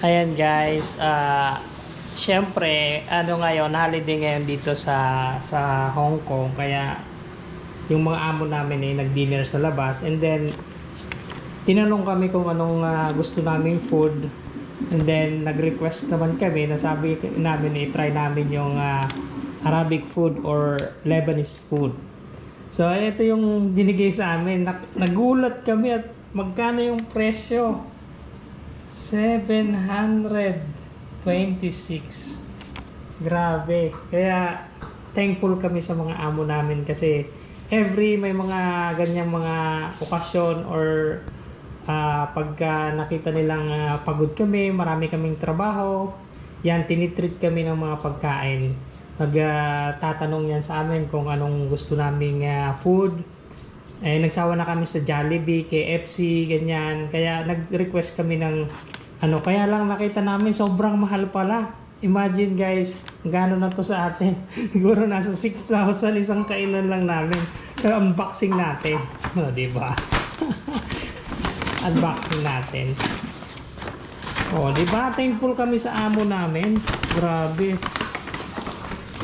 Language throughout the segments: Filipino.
Ayan guys, ah syempre, ano ngayon, holiday ngayon dito sa sa Hong Kong, kaya yung mga amo namin ay nag-dinner sa labas and then tinanong kami kung anong ah, gusto naming food and then nag-request naman kami na sabi namin i-try namin yung ah, Arabic food or Lebanese food. So, ito yung dinigay sa amin. Nagulat kami at magkano yung presyo. 726. Grabe. Kaya thankful kami sa mga amo namin kasi every may mga ganyang mga okasyon or ah, pagka nakita nilang ah, pagod kami, marami kaming trabaho, yan, tinitreat kami ng mga pagkain. Nagtatanong yan sa amin kung anong gusto naming ah, food. Eh, nagsawa na kami sa Jollibee, KFC, ganyan. Kaya nag-request kami ng ano, kaya lang nakita namin sobrang mahal pala. Imagine guys, gaano na to sa atin. Siguro nasa 6,000 isang kainan lang namin sa unboxing natin. O, di ba? unboxing natin. O, di ba? Thankful kami sa amo namin. Grabe.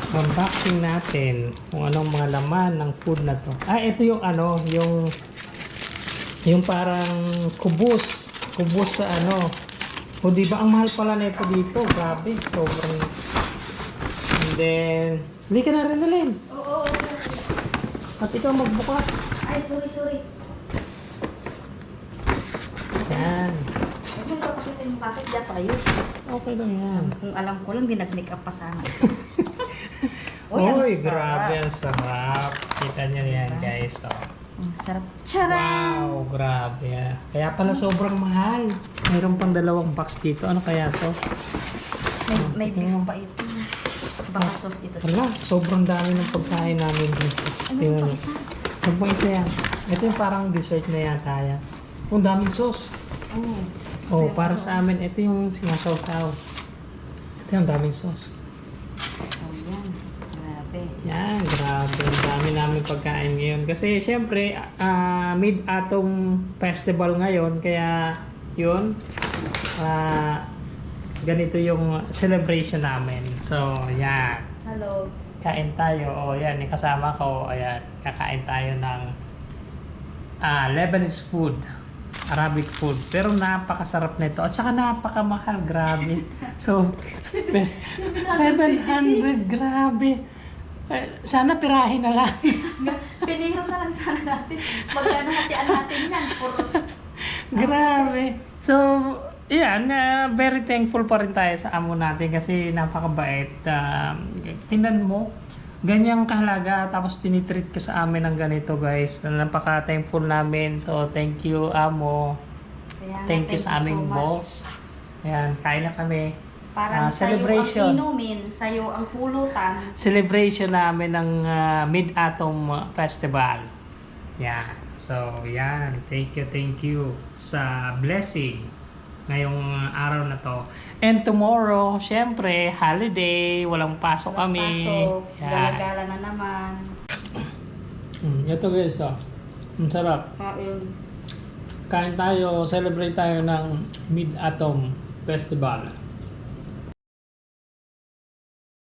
Unboxing natin kung anong mga laman ng food na to. Ah, ito yung ano, yung yung parang kubos. Kubos sa ano. O di ba ang mahal pala na ito dito? Grabe, sobrang And then, hindi ka na rin nalin. Oo, oo, oo. At ikaw magbukas. Ay, sorry, sorry. Yan. Huwag mo ipapakita yung packet, dapat ayos. Okay lang yan. Kung alam ko lang, di nag-make up pa sana. Uy, ang Uy, sarap. grabe, ang sarap. Kita nyo yan, Diba? guys. Oh. Ang sarap. Charan! Wow, grabe. ah. Kaya pala sobrang mahal. Mayroon pang dalawang box dito. Ano kaya to? May, may Tingnan beef mo. pa ito. Baka sauce ito. Wala, sobrang dami ng pagkain namin dito. Ano Tingnan yung mo. pa isa? Ano isa yan? Ito yung parang dessert na yata yan. Ang daming sauce. Oo. Oh, yung para ano. sa amin, ito yung sinasawsaw. Ito yung daming sauce. Yan. Grabe. Ang dami namin pagkain ngayon. Kasi syempre, ah, Mid-Atom Festival ngayon. Kaya yun, ah, ganito yung celebration namin. So, yan. Hello. Kain tayo. O, yan. Yung kasama ko. Ayan. Kakain tayo ng ah, Lebanese food. Arabic food. Pero napakasarap nito. At saka napakamahal. Grabe. So, 700. Grabe. Sana pirahin na lang. Pininom na lang sana natin. Magkano hatian natin yan? Puro. Grabe. So, yan, uh, very thankful pa rin tayo sa amo natin kasi napakabait. Um, tingnan mo, ganyang kahalaga tapos tinitreat ka sa amin ng ganito guys. Napaka-thankful namin. So, thank you amo. Kaya nga, Thank you sa aming so much. boss. Ayan, kain na kami. Parang Ah, celebration. sa'yo ang inumin, sa'yo ang pulutan. Celebration namin ng ah, Mid-Atom Festival. Yan. So, yan. Thank you, thank you sa blessing ngayong araw na to. And tomorrow, syempre, holiday, walang pasok kami. Pasok, Yan. gala-gala na naman. Mm, ito guys, oh. Ang sarap. Kain. Kain tayo, celebrate tayo ng Mid-Atom Festival.